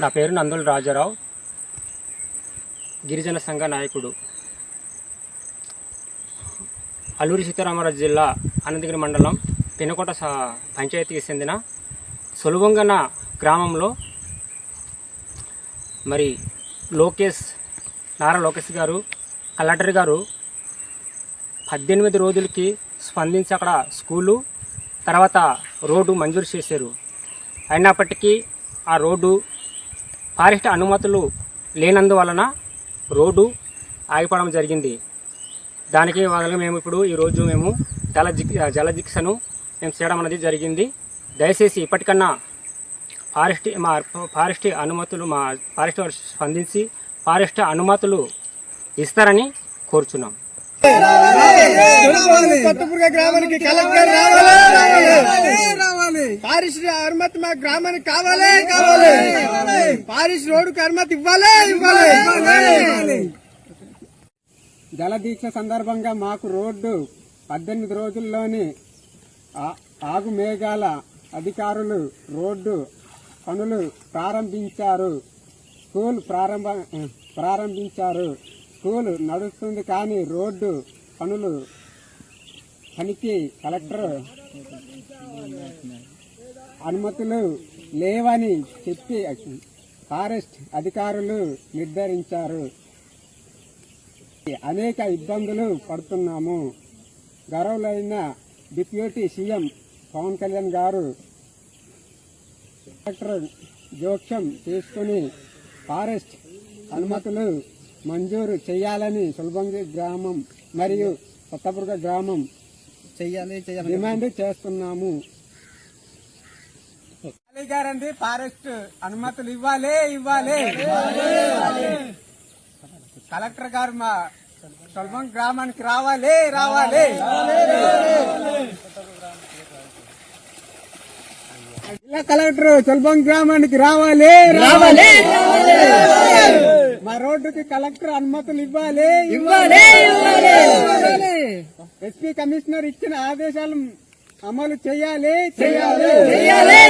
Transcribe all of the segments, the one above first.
నా పేరు నందుల రాజారావు. గిరిజన సంఘ నాయకుడు. అల్లూరి సీతారామరాజు జిల్లా అనంతగిరి మండలం పెనుకోట స- పంచాయతీకి చెందిన సొలువంగన గ్రామంలో మరి లోకేష్ నారా లోకేష్ గారు కలెక్టర్ గారు పద్దెనిమిది రోజులకి స్పందించి అక్కడ స్కూలు తర్వాత రోడ్డు మంజూరు చేశారు. అయినప్పటికీ ఆ రోడ్డు ఫారెస్ట్ అనుమతులు లేనందువలన రోడ్డు ఆగిపోవడం జరిగింది. దానికి వల్ల మేము ఇప్పుడు ఈరోజు మేము జల జల దీక్షను మేము చేయడం అనేది జరిగింది. దయచేసి ఇప్పటికన్నా ఫారెస్ట్ మా ఫారెస్ట్ అనుమతులు మా ఫారెస్ట్ వారు స్పందించి ఫారెస్ట్ అనుమతులు ఇస్తారని కోరుచున్నాం. కొత్తపూర్గ గ్రామానికి కలెక్టర్ రావాలి రావాలి. పారిశ్ర అనుమతి మా గ్రామానికి కావాలి కావాలి. పారిస్ రోడ్డుకి అనుమతి ఇవ్వాలి ఇవ్వాలి. జల దీక్ష సందర్భంగా మాకు రోడ్డు పద్దెనిమిది రోజుల్లోని ఆ- ఆగు మేఘాల అధికారులు రోడ్డు పనులు ప్రారంభించారు. స్కూల్ ప్రారంభ ప్రారంభించారు. స్కూల్ నడుస్తుంది కానీ రోడ్డు పనులు పనికి కలెక్టర్ అనుమతులు లేవని చెప్పి ఫారెస్ట్ అధికారులు నిర్ధారించారు. అనేక ఇబ్బందులు పడుతున్నాము. గౌరవులైన డిప్యూటీ సీఎం పవన్ కళ్యాణ్ గారు కలెక్టర్ జోక్యం చేసుకుని ఫారెస్ట్ అనుమతులు మంజూరు చేయాలని సులభంగి గ్రామం మరియు కొత్తపుర్గ గ్రామం చెయ్యాలి డిమాండ్ చేస్తున్నాము. గారండి ఫారెస్ట్ అనుమతులు ఇవ్వాలి ఇవ్వాలి. కలెక్టర్ గారు మా సులభం గ్రామానికి రావాలి రావాలి. జిల్లా కలెక్టర్ సులభం గ్రామానికి రావాలి రావాలి. మా రోడ్డుకి కలెక్టర్ అనుమతులు ఇవ్వాలి ఇవ్వాలి. ఎస్పీ కమిషనర్ ఇచ్చిన ఆదేశాలు అమలు చేయాలి చేయాలి చేయాలి.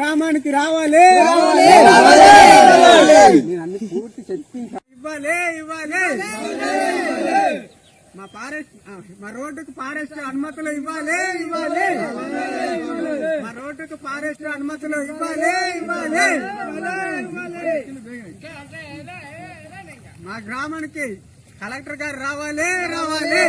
గ్రామానికి రావాలి నేను అన్ని పూర్తి చెప్పించా ఇవ్వాలి ఇవ్వాలి మా ఫారెస్ట్ మా రోడ్డుకు ఫారెస్ట్ అనుమతులు ఇవ్వాలి ఇవ్వాలి మా రోడ్డుకు ఫారెస్ట్ అనుమతులు ఇవ్వాలి ఇవ్వాలి మా గ్రామానికి కలెక్టర్ గారు రావాలి రావాలి